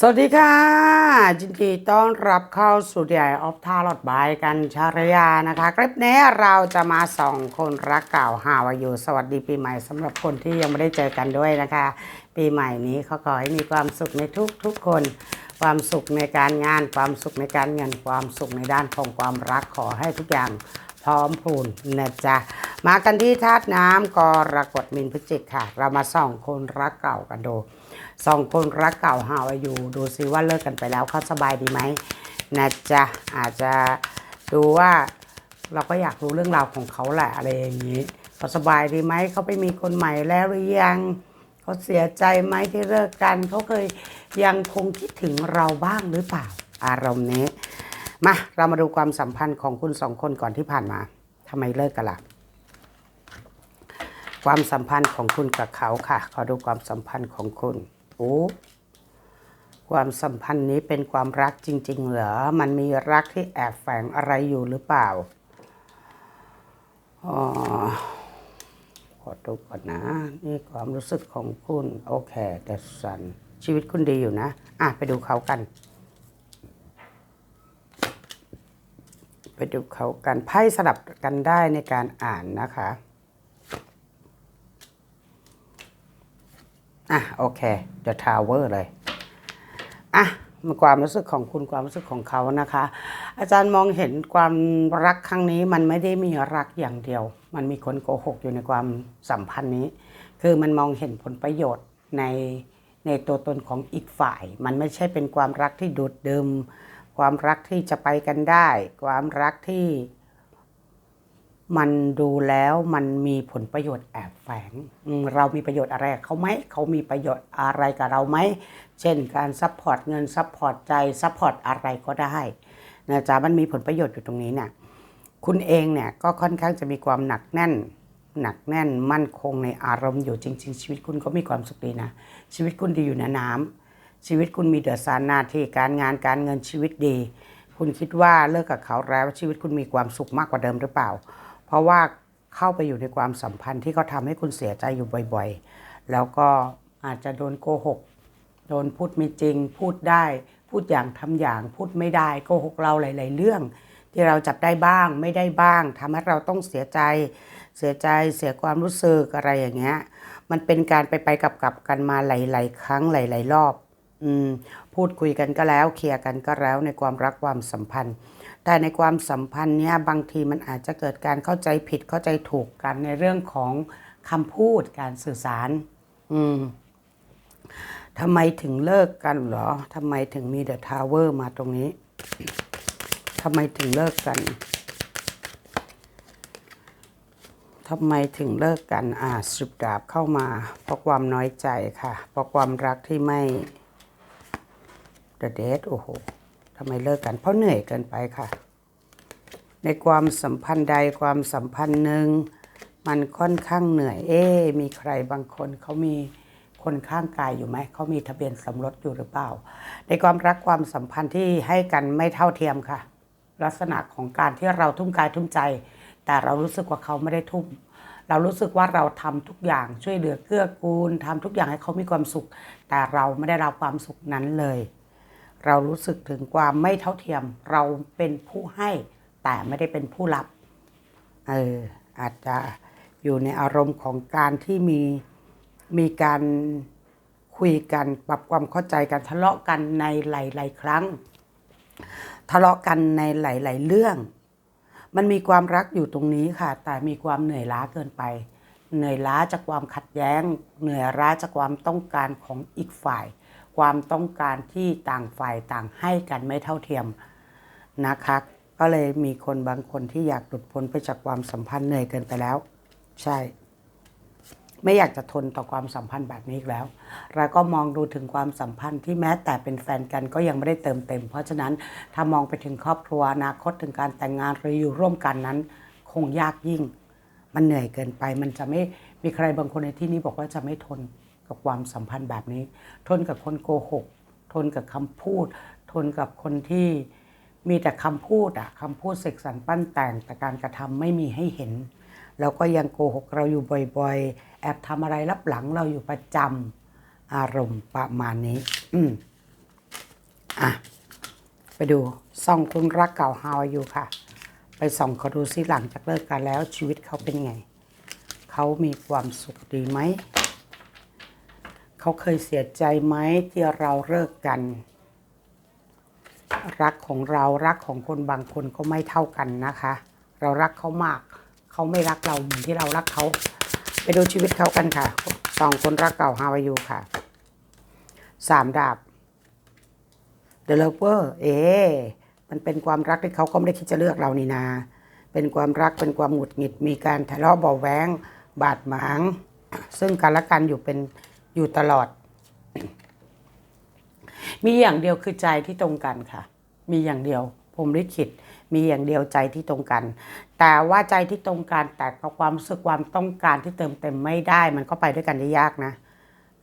สวัสดีค่ะยินดีต้อนรับเข้าสู่ใหญ่ออฟทาลอดบายกันชารยานะคะ คลิปนี้เราจะมาส่องคนรักเก่าหาวาอยูสวัสดีปีใหม่สำหรับคนที่ยังไม่ได้เจอกันด้วยนะคะ ปีใหม่นี้เขาขอให้มีความสุขในทุกทุกๆคน ความสุขในการงาน ความสุขในการเงินความสุขในด้านของความรักขอให้ทุกอย่างพร้อมพูนนะจ๊ะมากันที่ธาตุน้ำกรกฎมินพฤจิกค่ะ เรามาส่องคนรักเก่ากันดู สองคนรักเก่าหาอายุดูซิว่าเลิกกันไปแล้วเขาสบายดีไหมนะจ๊ะอาจจะดูว่าเราก็อยากรู้เรื่องราวของเขาแหละอะไรอย่างนี้เขาสบายดีไหมเขาไปมีคนใหม่แล้วหรือยังเขาเสียใจไหมที่เลิกกันเขาเคยยังคงคิดถึงเราบ้างหรือเปล่า อารมณ์นี้มาเรามาดูความสัมพันธ์ของคุณสองคนก่อนที่ผ่านมาทำไมเลิกกันล่ะความสัมพันธ์ของคุณกับเขาค่ะ ขอดูความสัมพันธ์ของคุณ โอ้ความสัมพันธ์นี้เป็นความรักจริง ๆ เหรอ มันมีรักที่แอบแฝงอะไรอยู่หรือเปล่าอ๋อขอดูก่อนนะ นี่ความรู้สึกของคุณ โอเคเดสัน ชีวิตคุณดีอยู่นะ อะ ไปดูเขากัน ไปดูเขากัน ไพ่สลับกันได้ในการอ่านนะคะ อะโอเค The Tower เลย อะมาความรู้สึกของคุณความรู้สึกของเขานะคะ อาจารย์มองเห็นความรักครั้งนี้มันไม่ได้มีรักอย่างเดียว มันมีคนโกหกอยู่ในความสัมพันธ์นี้ คือมันมองเห็นผลประโยชน์ในในตัวตนของอีกฝ่าย มันไม่ใช่เป็นความรักที่ดูดดื่มความรักที่จะไปกันได้ ความรักที่ มันดูแล้วมันมีผลประโยชน์แอบแฝง เรามีประโยชน์อะไรเขาไหม เขามีประโยชน์อะไรกับเราไหม เช่นการซัพพอร์ตเงินซัพพอร์ตใจซัพพอร์ตอะไรก็ได้นะจ๊ะมันมีผลประโยชน์อยู่ตรงนี้เนี่ยคุณเองเนี่ยก็ค่อนข้างจะมีความหนักแน่น หนักแน่นมั่นคงในอารมณ์อยู่จริง ๆ ชีวิตคุณก็มีความสุขดีนะ ชีวิตคุณดีอยู่นะน้ำชีวิตคุณมีเดือดสารหนาที่การงานการเงินชีวิตดี คุณคิดว่าเลิกกับเขาแล้วชีวิตคุณมีความสุขมากกว่าเดิมหรือเปล่า เพราะว่าเข้าไปอยู่ในความสัมพันธ์ที่เขาทำให้คุณเสียใจอยู่บ่อยๆ แล้วก็อาจจะโดนโกหก โดนพูดไม่จริง พูดได้ พูดอย่างทำอย่างพูดไม่ได้โกหกเราหลาย ๆ เรื่อง ที่เราจับได้บ้างไม่ได้บ้างทำให้เราต้องเสียใจ เสียใจเสียความรู้สึกอะไรอย่างเงี้ยมันเป็นการไปไปกับกับกันมาหลาย ๆ ครั้งหลาย ๆ รอบ อืมพูดคุยกันก็แล้วเคลียร์กันก็แล้วในความรักความสัมพันธ์ แต่ในความสัมพันธ์เนี้ยบางทีมันอาจจะเกิดการเข้าใจผิดเข้าใจถูกกันในเรื่องของคำพูดการสื่อสาร อืมทำไมถึงเลิกกันเหรอทำไมถึงมีเดอะทาวเวอร์มาตรงนี้ทำไมถึงเลิกกันทำไมถึงเลิกกันอ่าสิบดาบเข้ามา เพราะความน้อยใจค่ะ เพราะความรักที่ไม่ The Date โอ้โห ทำไมเลิกกัน เพราะเหนื่อยเกินไปค่ะ ในความสัมพันธ์ใดความสัมพันธ์หนึ่งมันค่อนข้างเหนื่อย เอ๊มีใครบางคนเขามีคนข้างกายอยู่ไหม เขามีทะเบียนสมรสอยู่หรือเปล่า ในความรักความสัมพันธ์ที่ให้กันไม่เท่าเทียมค่ะ ลักษณะของการที่เราทุ่มกายทุ่มใจ แต่เรารู้สึกว่าเขาไม่ได้ทุ่ม เรารู้สึกว่าเราทำทุกอย่างช่วยเหลือเกื้อกูลทำทุกอย่างให้เขามีความสุข แต่เราไม่ได้รับความสุขนั้นเลย เรารู้สึกถึงความไม่เท่าเทียม เราเป็นผู้ให้แต่ไม่ได้เป็นผู้รับ เอออาจจะอยู่ในอารมณ์ของการที่มีมีการคุยกันปรับความเข้าใจกันทะเลาะกันในหลาย ๆ ครั้ง ทะเลาะกันในหลาย ๆ เรื่อง มันมีความรักอยู่ตรงนี้ค่ะ แต่มีความเหนื่อยล้าเกินไป เหนื่อยล้าจากความขัดแย้ง เหนื่อยล้าจากความต้องการของอีกฝ่าย ความต้องการที่ต่างฝ่ายต่างให้กันไม่เท่าเทียมนะคะ ก็เลยมีคนบางคนที่อยากหลุดพ้นไปจากความสัมพันธ์เหนื่อยเกินไปแล้ว ใช่ ไม่อยากจะทนต่อความสัมพันธ์แบบนี้อีกแล้วแล้วก็มองดูถึงความสัมพันธ์ที่แม้แต่เป็นแฟนกันก็ยังไม่ได้เติมเต็ม เพราะฉะนั้นถ้ามองไปถึงครอบครัวอนาคตถึงการแต่งงานหรืออยู่ร่วมกันนั้น คงยากยิ่ง มันเหนื่อยเกินไป มันจะไม่มีใครบางคนในที่นี้บอกว่าจะไม่ทน กับความสัมพันธ์แบบนี้ ทนกับคนโกหก ทนกับคำพูด ทนกับคนที่มีแต่คำพูดอะคำพูดเสกสรรปั้นแต่งแต่การกระทำไม่มีให้เห็น แล้วก็ยังโกหกเราอยู่บ่อยๆ แอบทำอะไรรับหลังเราอยู่ประจำอารมณ์ประมาณนี้ อืมอะไปดูส่องคุณรักเก่า How are you ค่ะ ไปส่องเขาดูซิหลังจากเลิกกันแล้วชีวิตเขาเป็นไง เขามีความสุขดีไหม เขาเคยเสียใจไหมที่เราเลิกกัน รักของเรารักของคนบางคนก็ไม่เท่ากันนะคะ เรารักเขามากเขาไม่รักเราเหมือนที่เรารักเขา ไปดูชีวิตเขากันค่ะสองคนรักเก่า How are you ค่ะสามดาบ The Lover เอ มันเป็นความรักที่เขาก็ไม่ได้คิดจะเลือกเรานี่นา เป็นความรักเป็นความหงุดหงิดมีการทะเลาะเบาะแวงบาดหมาง ซึ่งกันและกันอยู่เป็น อยู่ตลอด มีอย่างเดียวคือใจที่ตรงกันค่ะ มีอย่างเดียวผมลิขิตมีอย่างเดียวใจที่ตรงกัน แต่ว่าใจที่ตรงกันแต่กับความรู้สึกความต้องการที่เติมเต็มไม่ได้ มันก็ไปด้วยกันได้ยากนะ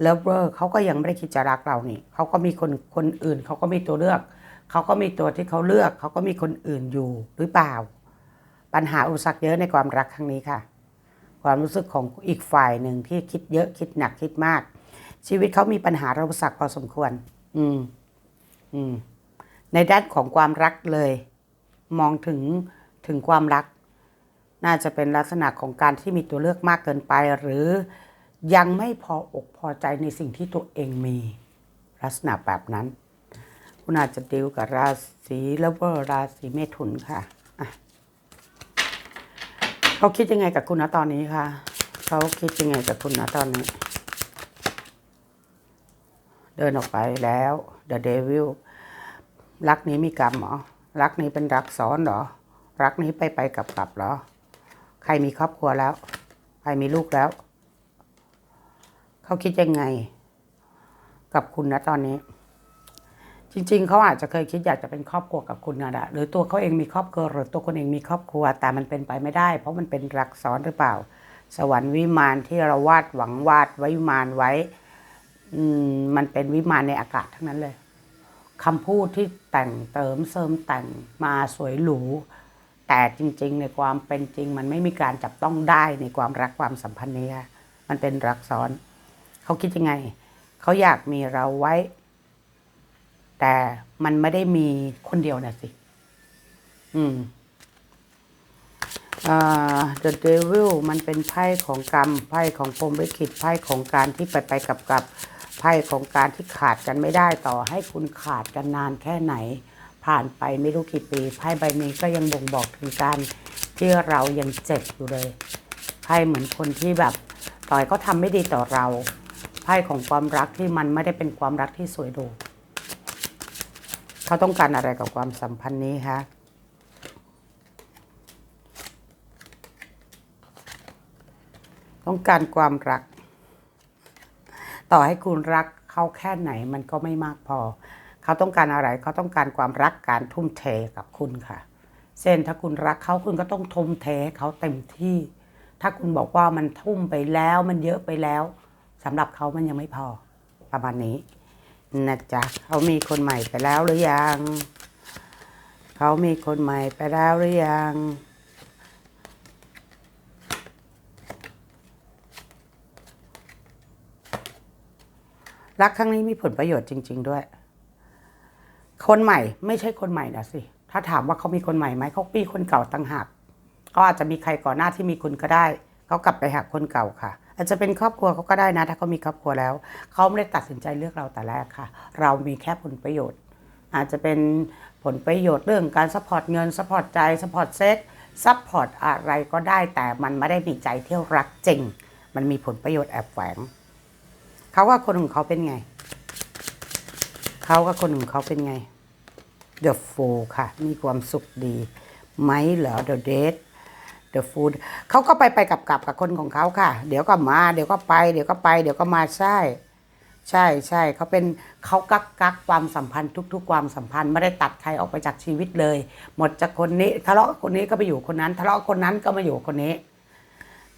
เลิฟเวอร์เขาก็ยังไม่ได้คิดจะรักเรานี่เขาก็มีคนคนอื่นเขาก็มีตัวเลือกเขาก็มีตัวที่เขาเลือกเขาก็มีคนอื่นอยู่หรือเปล่า ปัญหาอุปสรรคเยอะในความรักครั้งนี้ค่ะ ความรู้สึกของอีกฝ่ายหนึ่งที่คิดเยอะคิดหนักคิดมาก ชีวิตเขามีปัญหาอุปสรรคพอสมควร อืม อืม ในด้านของความรักเลย มองถึงถึงความรัก น่าจะเป็นลักษณะของการที่มีตัวเลือกมากเกินไป หรือยังไม่พออกพอใจในสิ่งที่ตัวเองมี ลักษณะแบบนั้น คุณอาจจะดิวกับราศีแล้วก็ราศีเมถุนค่ะอะเขาคิดยังไงกับคุณนะตอนนี้คะเขาคิดยังไงกับคุณนะตอนนี้ เดินออกไปแล้ว The Devil รักนี้มีกรรมเหรอ รักนี้เป็นรักซ้อนเหรอ รักนี้ไปไปกลับกลับเหรอ ใครมีครอบครัวแล้ว ใครมีลูกแล้ว เขาคิดยังไง กับคุณนะตอนนี้ จริง ๆ เขาอาจจะเคยคิดอยากจะเป็นครอบครัวกับคุณนะะหรือตัวเขาเองมีครอบครัวหรือตัวคนเองมีครอบครัว แต่มันเป็นไปไม่ได้ เพราะมันเป็นรักซ้อนหรือเปล่า สวรรค์วิมานที่เราวาดหวังวาดไว้วิมานไว้ มันเป็นวิมานในอากาศทั้งนั้นเลยคำพูดที่แต่งเติมเสริมแต่งมาสวยหรู แต่จริง ๆ ในความเป็นจริง มันไม่มีการจับต้องได้ในความรักความสัมพันธ์นี้ค่ะมันเป็นรักซ้อน เขาคิดยังไง เขาอยากมีเราไว้ แต่มันไม่ได้มีคนเดียวนะสิ อืมอ่า The Devil มันเป็นไพ่ของกรรม ไพ่ของพรมลิขิตไพ่ของการที่ไปไปกับกับ พ่ของการที่ขาดกันไม่ได้ต่อให้คุณขาดกันนานแค่ไหน ผ่านไปไม่รู้กี่ปีไพ่ใบนี้ก็ยังบ่งบอกถึงการที่เรายังเจ็บอยู่เลยไพ่เหมือนคนที่แบบต่อยเขาทำไม่ดีต่อเราไพ่ของความรักที่มันไม่ได้เป็นความรักที่สวยดูเขาต้องการอะไรกับความสัมพันธ์นี้คะต้องการความรัก ต่อให้คุณรักเขาแค่ไหนมันก็ไม่มากพอ เขาต้องการอะไรเขาต้องการความรักการทุ่มเทกับคุณค่ะเช่นถ้าคุณรักเขาคุณก็ต้องทุ่มเทเขาเต็มที่ ถ้าคุณบอกว่ามันทุ่มไปแล้วมันเยอะไปแล้วสำหรับเขามันยังไม่พอประมาณนี้นะจ๊ะเขามีคนใหม่ไปแล้วหรือยัง เขามีคนใหม่ไปแล้วหรือยัง รักครั้งนี้มีผลประโยชน์จริง ๆ ด้วย คนใหม่ไม่ใช่คนใหม่นะสิ ถ้าถามว่าเขามีคนใหม่ไหมเขาปีคนเก่าต่างหากเขาอาจจะมีใครก่อนหน้าที่มีคุณก็ได้เขากลับไปหาคนเก่าค่ะ อาจจะเป็นครอบครัวเขาก็ได้นะ ถ้าเขามีครอบครัวแล้วเขาไม่ได้ตัดสินใจเลือกเราแต่แรกค่ะ เรามีแค่ผลประโยชน์ อาจจะเป็นผลประโยชน์เรื่องการซัพพอร์ตเงินซัพพอร์ตใจซัพพอร์ตเซ็กซัพพอร์ตอะไรก็ได้แต่มันไม่ได้มีใจเที่ยวรักจริง มันมีผลประโยชน์แอบแฝง เขาว่าคนของเขาเป็นไง เขากับคนของเขาเป็นไง The Fool ค่ะ มีความสุขดีไหมเหรอ The Date The Fool เขาก็ไปไปกลับกลับกับคนของเขาค่ะ เดี๋ยวก็มา เดี๋ยวก็ไป เดี๋ยวก็ไป เดี๋ยวก็มาใช่ ใช่ใช่เขาเป็นเขากักกักความสัมพันธ์ทุก ๆ ความสัมพันธ์ไม่ได้ตัดใครออกไปจากชีวิตเลย หมดจากคนนี้ ทะเลาะคนนี้ก็ไปอยู่คนนั้น ทะเลาะคนนั้นก็มาอยู่คนนี้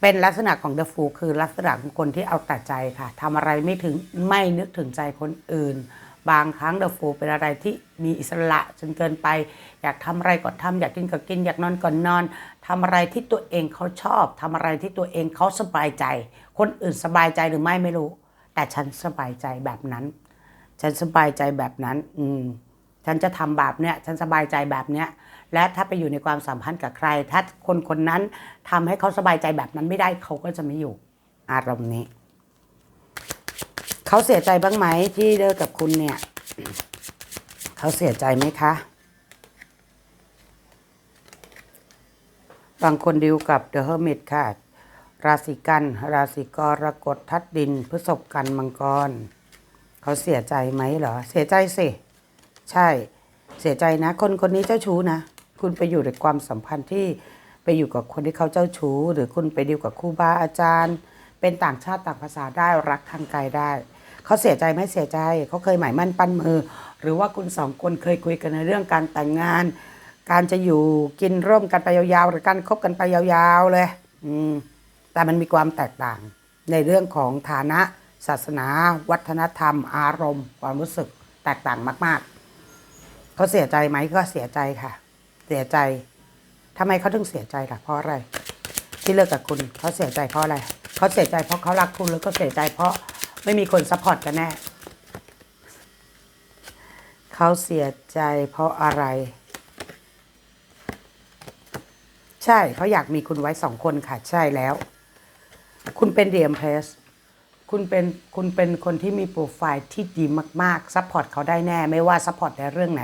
เป็นลักษณะของ The Fool คือลักษณะของคนที่เอาแต่ใจค่ะทำอะไรไม่ถึงไม่นึกถึงใจคนอื่น บางครั้ง The Fool เป็นอะไรที่มีอิสระจนเกินไป อยากทำอะไรก็ทำอยากกินก็กิน อยากนอนก็นอนทำอะไรที่ตัวเองเขาชอบทำอะไรที่ตัวเองเขาสบายใจ คนอื่นสบายใจหรือไม่ไม่รู้ แต่ฉันสบายใจแบบนั้น ฉันสบายใจแบบนั้น อืม ฉันจะทำแบบเนี้ยฉันสบายใจแบบเนี้ยและถ้าไปอยู่ในความสัมพันธ์กับใคร ถ้าคนคนนั้นทำให้เขาสบายใจแบบนั้นไม่ได้เขาก็จะไม่อยู่อารมณ์นี้ เขาเสียใจบ้างไหมที่เลิกกับคุณเนี่ยเขาเสียใจไหมคะ บางคนดิวกับ The Hermit ค่ะ ราศีกัน ราศีกรกฎทัดดินพฤษภกันมังกร เขาเสียใจไหมเหรอ เสียใจสิ ใช่ เสียใจนะ คนคนนี้เจ้าชู้นะ คุณไปอยู่ในความสัมพันธ์ที่ไปอยู่กับคนที่เขาเจ้าชู้ หรือคุณไปดิวกับครูบาอาจารย์ เป็นต่างชาติต่างภาษาได้รักทางไกลได้เขาเสียใจไหมเสียใจเขาเคยหมายมั่นปั้นมือ หรือว่าคุณสองคนเคยคุยกันในเรื่องการแต่งงาน การจะอยู่กินร่วมกันไปยาวๆ หรือการคบกันไปยาวๆเลย อืมแต่มันมีความแตกต่าง ในเรื่องของฐานะ ศาสนา วัฒนธรรม อารมณ์ ความรู้สึกแตกต่างมาก ๆ เขาเสียใจไหมก็เสียใจค่ะ เสียใจทำไมเขาถึงเสียใจล่ะเพราะอะไร ที่เลิกกับคุณเขาเสียใจเพราะอะไรเขาเสียใจเพราะเขารักคุณหรือเขาเสียใจเพราะไม่มีคนซัพพอร์ตกันแน่เขาเสียใจเพราะอะไร ใช่เขาอยากมีคุณไว้สองคนค่ะ ใช่แล้ว คุณเป็นเดียมเพรส คุณเป็นคุณเป็นคนที่มีโปรไฟล์ที่ดีมากๆซัพพอร์ตเขาได้แน่ ไม่ว่าซัพพอร์ตในเรื่องไหน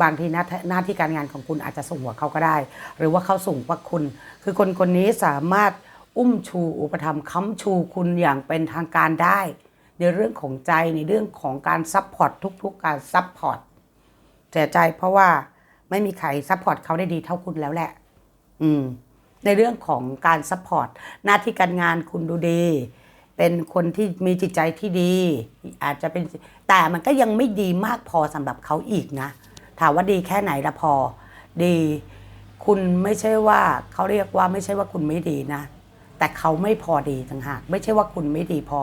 บางทีหน้าหน้าที่การงานของคุณอาจจะสูงกว่าเขาก็ได้ หรือว่าเขาสูงกว่าคุณ คือคนคนนี้สามารถอุ้มชูอุปถัมภ์ค้ำชูคุณอย่างเป็นทางการได้ ในเรื่องของใจในเรื่องของการซัพพอร์ตทุก ๆ การซัพพอร์ตเสียใจเพราะว่าไม่มีใครซัพพอร์ตเขาได้ดีเท่าคุณแล้วแหละ อืม ในเรื่องของการซัพพอร์ตหน้าที่การงานคุณดูดี เป็นคนที่มีจิตใจที่ดี อาจจะเป็นแต่มันก็ยังไม่ดีมากพอสำหรับเขาอีกนะ ถามว่าดีแค่ไหนละพอ ดี คุณไม่ใช่ว่าเขาเรียกว่าไม่ใช่ว่าคุณไม่ดีนะ แต่เขาไม่พอดีต่างหากไม่ใช่ว่าคุณไม่ดีพอ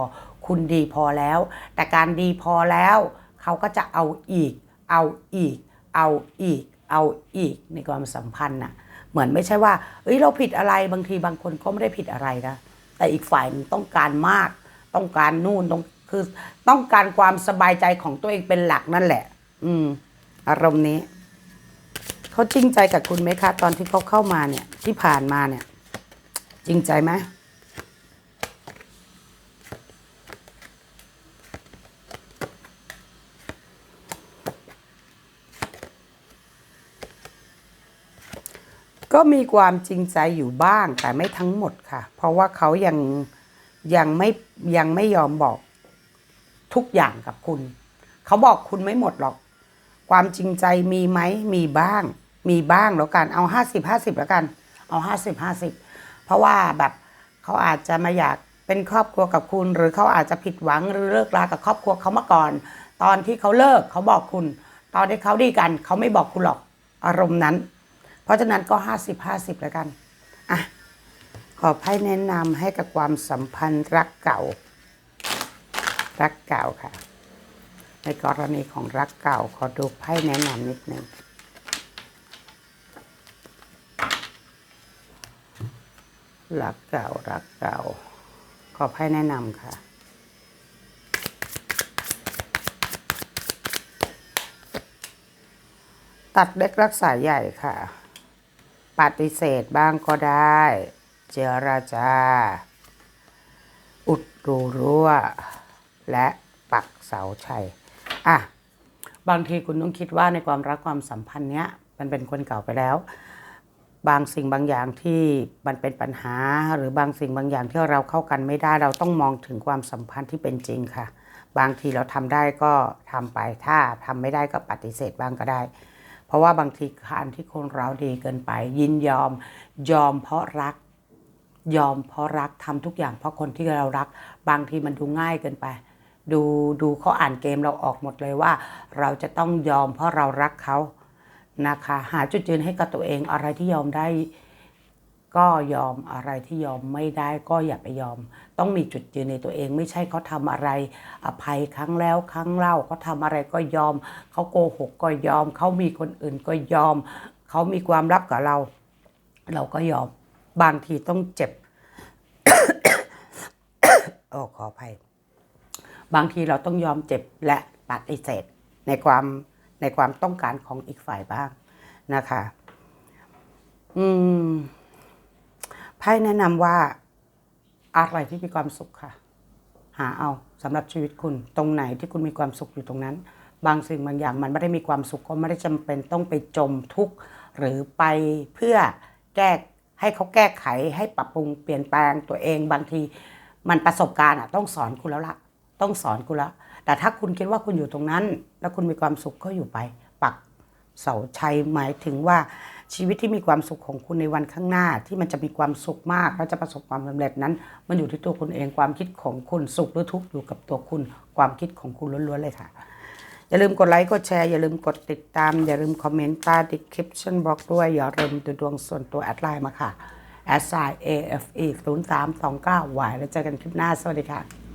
คุณดีพอแล้ว แต่การดีพอแล้ว เขาก็จะเอาอีก เอาอีก เอาอีก เอาอีกในความสัมพันธ์น่ะ เหมือนไม่ใช่ว่า เอ้ยเราผิดอะไรบางทีบางคนก็ไม่ได้ผิดอะไรนะ แต่อีกฝ่ายหนึงต้องการมาก ต้องการนู่นต้องคือต้องการความสบายใจของตัวเองเป็นหลักนั่นแหละ อืม อารมณ์นี้เขาจริงใจกับคุณไหมคะ ตอนที่เขาเข้ามาเนี่ย ที่ผ่านมาเนี่ย จริงใจไหม ก็มีความจริงใจอยู่บ้างแต่ไม่ทั้งหมดค่ะ เพราะว่าเขายังยังไม่ยังไม่ยอมบอกทุกอย่างกับคุณ เขาบอกคุณไม่หมดหรอก ความจริงใจมีไหมมีบ้าง มีบ้างแล้วกันเอาห้าสิบห้าสิบแล้วกัน เอาห้าสิบห้าสิบเพราะว่าแบบเขาอาจจะมาอยากเป็นครอบครัวกับคุณ หรือเขาอาจจะผิดหวังหรือเลิกรากับครอบครัวเขามาก่อน ตอนที่เขาเลิกเขาบอกคุณ ตอนที่เขาดีกัน เขาไม่บอกคุณหรอกอารมณ์นั้น เพราะฉะนั้นก็ห้าสิบห้าสิบแล้วกันอะขอไพ่แนะนำให้กับความสัมพันธ์รักเก่า รักเก่าค่ะ ในกรณีของรักเก่า ขอดูไพ่แนะนำนิดนึงรักเก่ารักเก่า ขอไพ่แนะนำค่ะตัดเล็กรักษาใหญ่ค่ะ ปฏิเสธบ้างก็ได้ เจราจา อุดรูรั่ว และปักเสาชัย อะ บางทีคุณต้องคิดว่าในความรักความสัมพันธ์เนี้ย มันเป็นคนเก่าไปแล้ว บางสิ่งบางอย่างที่มันเป็นปัญหา หรือบางสิ่งบางอย่างที่เราเข้ากันไม่ได้ เราต้องมองถึงความสัมพันธ์ที่เป็นจริงค่ะ บางทีเราทำได้ก็ทำไป ถ้าทำไม่ได้ก็ปฏิเสธบ้างก็ได้ เพราะว่าบางทีการที่คนเราดีเกินไป ยินยอมยอมเพราะรัก ยอมเพราะรักทำทุกอย่างเพราะคนที่เรารัก บางทีมันดูง่ายเกินไป ดูดูเขาอ่านเกมเราออกหมดเลยว่า เราจะต้องยอมเพราะเรารักเขานะคะ หาจุดยืนให้กับตัวเองอะไรที่ยอมได้ ก็ยอมอะไรที่ยอมไม่ได้ก็อย่าไปยอม ต้องมีจุดยืนในตัวเอง ไม่ใช่เขาทำอะไร อภัยครั้งแล้วครั้งเล่าเขาทำอะไรก็ยอม เขาโกหกก็ยอม เขามีคนอื่นก็ยอม เขามีความลับกับเรา เราก็ยอม บางทีต้องเจ็บโอ้ขออภัย บางทีเราต้องยอมเจ็บและปฏิเสธในความในความต้องการของอีกฝ่ายบ้างนะคะ อืม ไพ่แนะนำว่าอะไรที่มีความสุขค่ะ หาเอาสำหรับชีวิตคุณ ตรงไหนที่คุณมีความสุขอยู่ตรงนั้น บางสิ่งบางอย่างมันไม่ได้มีความสุขก็ไม่ได้จำเป็นต้องไปจมทุกข์หรือไปเพื่อแก้ให้เขาแก้ไขให้ปรับปรุงเปลี่ยนแปลงตัวเองบางทีมันประสบการณ์อะต้องสอนคุณแล้วล่ะ ต้องสอนคุณแล้ว แต่ถ้าคุณคิดว่าคุณอยู่ตรงนั้น แล้วคุณมีความสุขก็อยู่ไป ปักเสาชัยหมายถึงว่า ชีวิตที่มีความสุขของคุณในวันข้างหน้าที่มันจะมีความสุขมากและจะประสบความสำเร็จนั้น มันอยู่ที่ตัวคุณเองความคิดของคุณสุขหรือทุกข์อยู่กับตัวคุณ ความคิดของคุณล้วนๆเลยค่ะ อย่าลืมกดไลค์กดแชร์อย่าลืมกดติดตาม อย่าลืมคอมเมนต์ใต้ description box ด้วยอย่าลืมดูดวงส่วนตัวแอดไลน์มาค่ะ s i AFE 0329 y แล้วเจอกันคลิปหน้าสวัสดีค่ะ